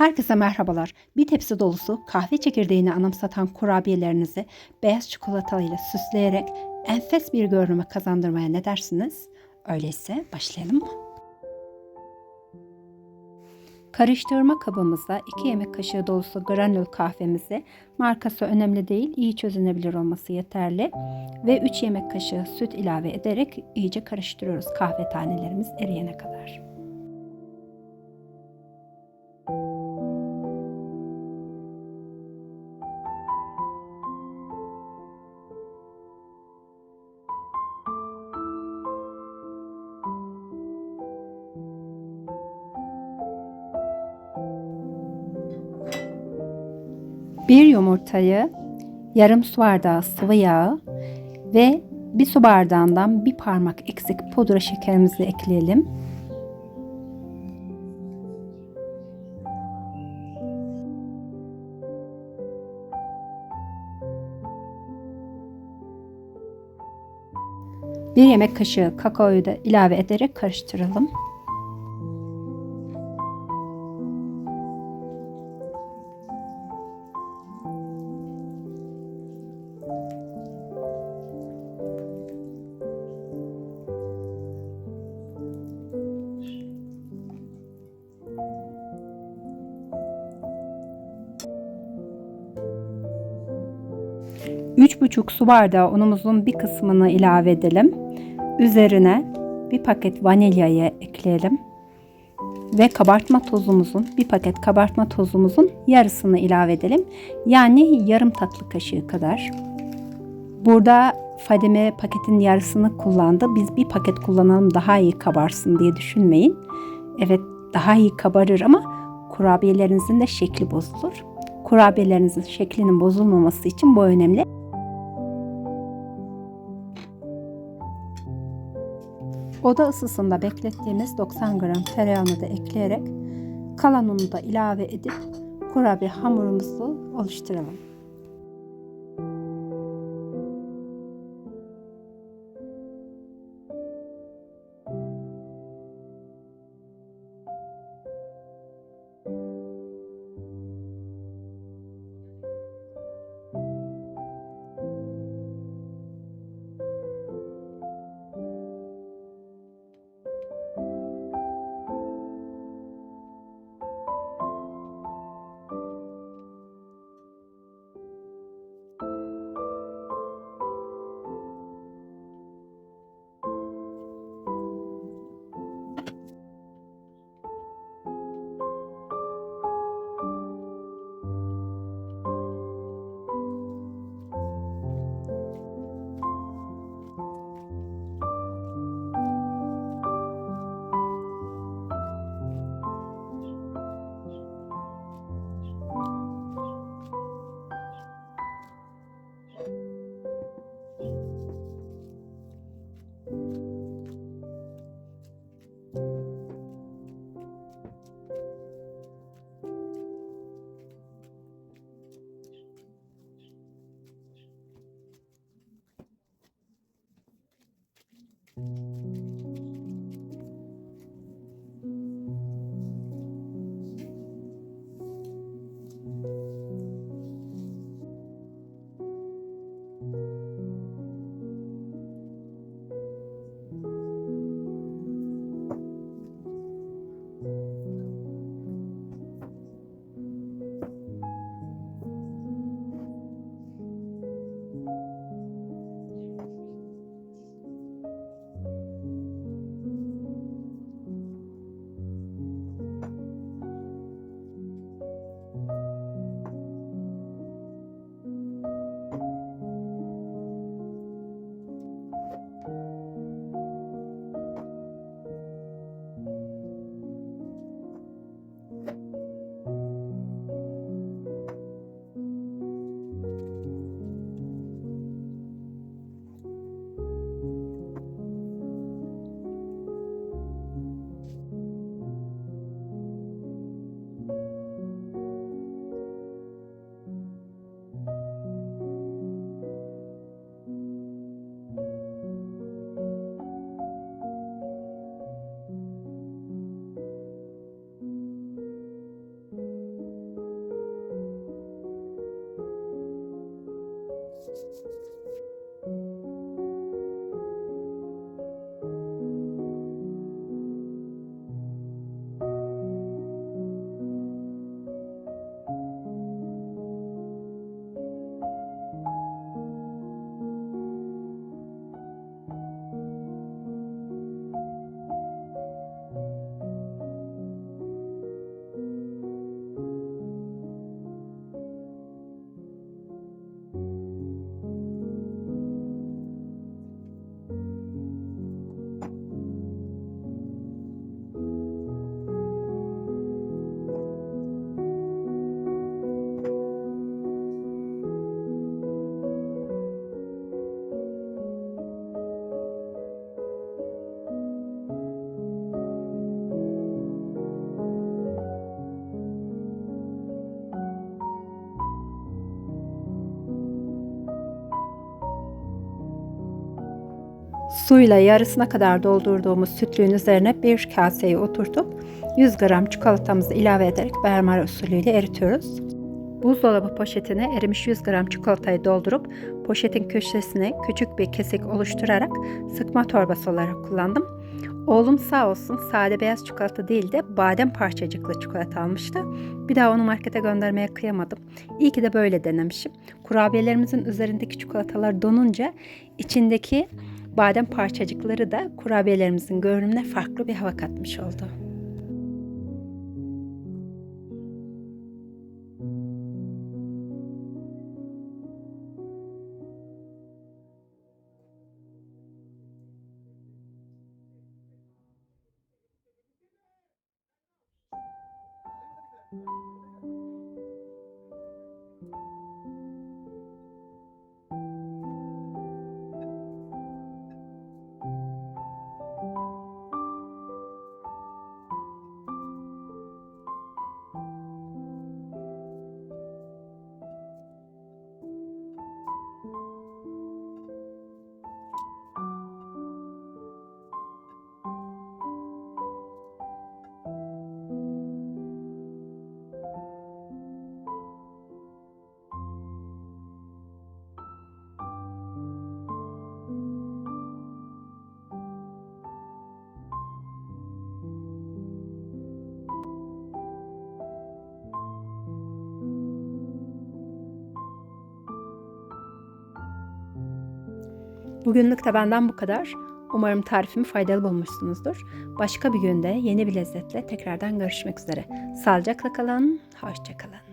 Herkese merhabalar. Bir tepsi dolusu kahve çekirdeğini anımsatan kurabiyelerinizi beyaz çikolatayla süsleyerek enfes bir görünüme kazandırmaya ne dersiniz? Öyleyse başlayalım mı? Karıştırma kabımıza 2 yemek kaşığı dolusu granül kahvemizi, markası önemli değil, iyi çözünebilir olması yeterli ve 3 yemek kaşığı süt ilave ederek iyice karıştırıyoruz kahve tanelerimiz eriyene kadar. Bir yumurtayı, yarım su bardağı sıvı yağı ve bir su bardağından bir parmak eksik pudra şekerimizi ekleyelim. Bir yemek kaşığı kakaoyu da ilave ederek karıştıralım. Üç buçuk su bardağı unumuzun bir kısmını ilave edelim. Üzerine bir paket vanilyayı ekleyelim. Ve kabartma tozumuzun, bir paket kabartma tozumuzun yarısını ilave edelim. Yani yarım tatlı kaşığı kadar. Burada Fadime paketin yarısını kullandı. Biz bir paket kullanalım daha iyi kabarsın diye düşünmeyin. Evet daha iyi kabarır ama kurabiyelerinizin de şekli bozulur. Kurabiyelerinizin şeklinin bozulmaması için bu önemli. Oda ısısında beklettiğimiz 90 gram tereyağını da ekleyerek kalan unu da ilave edip kurabiye hamurumuzu oluşturalım. Suyla yarısına kadar doldurduğumuz sütlüğün üzerine bir kaseyi oturtup 100 gram çikolatamızı ilave ederek bermar usulüyle eritiyoruz. Buzdolabı poşetine erimiş 100 gram çikolatayı doldurup poşetin köşesine küçük bir kesik oluşturarak sıkma torbası olarak kullandım. Oğlum sağ olsun sade beyaz çikolata değil de badem parçacıklı çikolata almıştı. Bir daha onu markete göndermeye kıyamadım. İyi ki de böyle denemişim. Kurabiyelerimizin üzerindeki çikolatalar donunca içindeki badem parçacıkları da kurabiyelerimizin görünümüne farklı bir hava katmış oldu. Bugünlük de benden bu kadar. Umarım tarifimi faydalı bulmuşsunuzdur. Başka bir günde yeni bir lezzetle tekrardan görüşmek üzere. Sağlıcakla kalın, hoşça kalın.